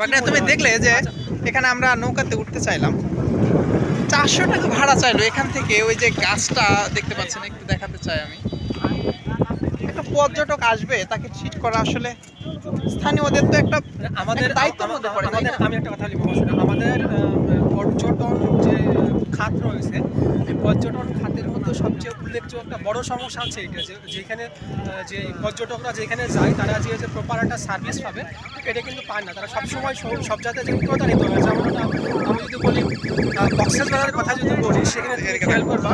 মানে তুমি দেখলে যে এখানে আমরা নৌকাতে উঠতে চাইলাম। চারশো টাকা ভাড়া চাইলো। এখান থেকে ওই যে গাছটা দেখতে পাচ্ছেন একটু দেখাতে চাই আমি। একটা পর্যটক আসবে তাকে ছিট করা আসলে স্থানীয়দের তো একটা আমাদের দায়িত্ব দায়িত্বের মধ্যে পড়ে, আমাদের আমি একটা কথা বলি মহাশয় আমাদের আহ, পর্যটন যে খাত রয়েছে এই পর্যটন খাতের সবচেয়ে উল্লেখযোগ্য একটা বড় সমস্যা আছে এটা যে যেখানে যে পর্যটকরা যেখানে যায় তারা যে যে প্রপার একটা সার্ভিস পাবে এটা কিন্তু পায় না। তারা সবসময় সব- সব জায়গায় যে প্রতারিত হয়। যেমন আমি যদি বলি বক্সেস বাজারের কথা যদি বলি সেখানে খেয়াল করবা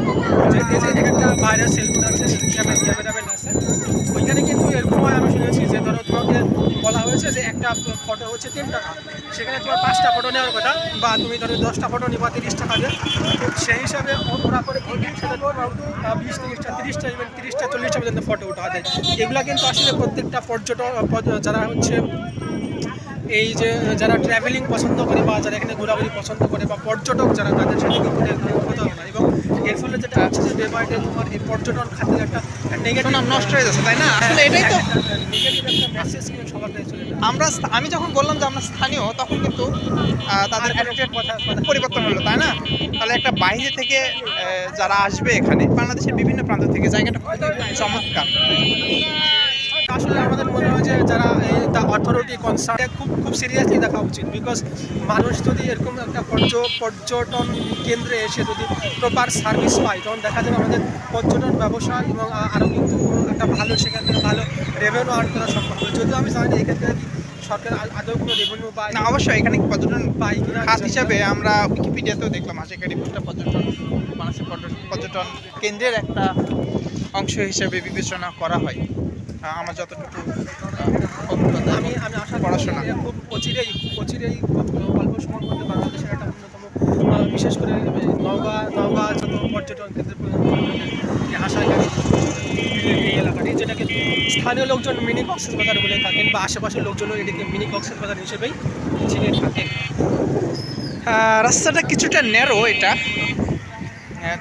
যে যে এখানটা বাইরে সেলফোন আছে ক্যামেরা ক্যামেরাম্যান আছে ওইখানে কিন্তু শুনেছি যে ধরো তোমাকে বলা হয়েছে যে একটা ফটো হচ্ছে তিন টাকা। সেখানে তোমার পাঁচটা ফটো নেওয়ার কথা বা তুমি ধরো দশটা ফটো নিবা তিরিশ টাকা দিয়ে। সেই হিসাবে ওরা করে বিশ তিরিশটা তিরিশটা ইভেন তিরিশটা, চল্লিশটা পর্যন্ত ফটো উঠা দেয়। এগুলা কিন্তু আসলে প্রত্যেকটা পর্যটক যারা হচ্ছে এই যে যারা ট্রাভেলিং পছন্দ করে বা যারা এখানে ঘোরাঘুরি পছন্দ করে বা পর্যটক যারা তাদের সাথে কিন্তু এরকম কথা না এবং এর ফলে যেটা আছে যে ডে বাই ডে তোমার এই পর্যটন খাতের একটা নেগেটিভ নষ্ট হয়ে যাচ্ছে তাই না? আসলে এটাই তো মেসেজ কিন্তু সবার কাছে চলে আমরা আমি যখন বললাম যে আমরা স্থানীয় তখন কিন্তু তাদের attitude পরিবর্তন হলো তাই না? তাহলে একটা বাইরে থেকে যারা আসবে এখানে বাংলাদেশের বিভিন্ন প্রান্ত থেকে জায়গাটা চমৎকার। আসলে আমাদের মনে হয় যে যারা এই অথরিটি কনসার্ন খুব খুব সিরিয়াসলি দেখা উচিত বিকজ মানুষ যদি এরকম একটা পর্য পর্যটন কেন্দ্রে এসে যদি প্রপার সার্ভিস পায় তখন দেখা যাবে আমাদের পর্যটন ব্যবসা এবং আরও কিন্তু একটা ভালো সেখান থেকে ভালো রেভিনিউ আর্ন করা সম্ভব হবে যদিও আমি জানি থেকে সরকার আদৌ কোনো রেভিনিউ পায় না অবশ্যই এখানে পর্যটন পাই খাত হিসাবে আমরা উইকিপিডিয়াতেও দেখলাম আশেকারি একটা পর্যটন বাংলাদেশের পর্যটন কেন্দ্রের একটা অংশ হিসেবে বিবেচনা করা হয়। আমার যতটুকু আমি আমি আশা পড়াশোনা। খুব অচিরেই অচিরেই অল্প সময়ের মধ্যে বাংলাদেশের একটা অন্যতম বিশেষ করে নওগাঁ নওগাঁ যত পর্যটন কেন্দ্রের এলাকাটি যেটাকে স্থানীয় লোকজন মিনি কক্সেস বাজার বলে থাকেন বা আশেপাশের লোকজনও এটাকে মিনি কক্সেস বাজার হিসেবেই চিনে থাকে রাস্তাটা কিছুটা ন্যারো এটা। হ্যাঁ।